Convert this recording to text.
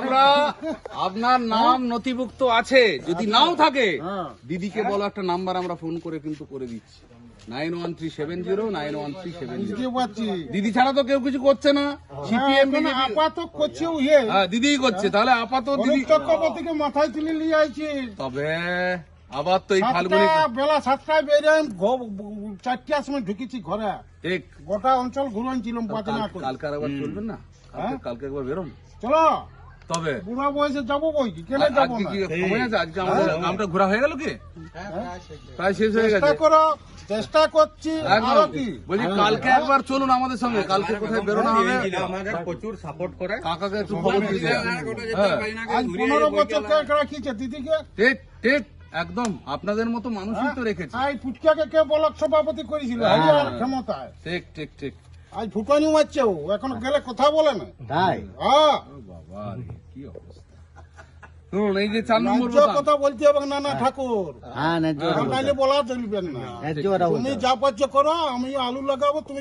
আমরা আপনার নাম নথিভুক্ত আছে। যদি নাও থাকে হ্যাঁ। দিদিকে বলো একটা নাম্বার আমরা ফোন করে কিন্তু করে দিচ্ছি। Nine one three seven zero nine one three seven zero. বুঝতে পারছি দিদি ছাড়া তো কেউ কিছু করছে না। সিপিএম হ্যাঁ, করছে ইয়ে। হ্যাঁ দিদিই করছে। তাহলে আপাতত দিদি অনেক মাথায় তুলে নিয়ে আইছি। তবে আবার তো এই ফাল্গুনি বেলা সাতটায় বেরিয়ে চারটার সময় ঢুকেছি ঘরে। ঠিক। গোটা অঞ্চল ঘুরানছিলাম পাতনা কাল- কালকে আর একবার চলবেন না? কালকে একবার বেরোন। চলো। তবে বুড়া বয়সে যাব বই কি? কেন যাব আজকে না? কি সময় আছে? আজকে আমাদের আমরা ঘোরা হয়ে গেল কি? প্রায় শেষ হয়ে চেষ্টা গেছে। করো চেষ্টা করছি একদম। আরও কি বলছি কালকে একবার চলুন আমাদের সঙ্গে। কালকে কোথায় বেরোনো হবে? আমাদের প্রচুর সাপোর্ট করে। কাকাকে একটু খবর দিয়ে দেন। হ্যাঁ। আজ পনেরো বছর কে রাখিছে দিদিকে? ঠিক ঠিক একদম। আপনাদের মতো মানুষই তো রেখেছে। আজ ফুটকাকে কে ব্লক সভাপতি করেছিল? হ্যাঁ। হাজার ক্ষমতায়। ঠিক ঠিক ঠিক আজ ফুটানি মারছে ও। এখন গেলে কথা বলে না। তাই? হ্যাঁ। শুনুন এই যে চার নম্বর কথা বলতে হবে নানা ঠাকুর। হ্যাঁ বলা চলবে না। তুমি যা পাচ্ছ করো আমি আলু লাগাবো তুমি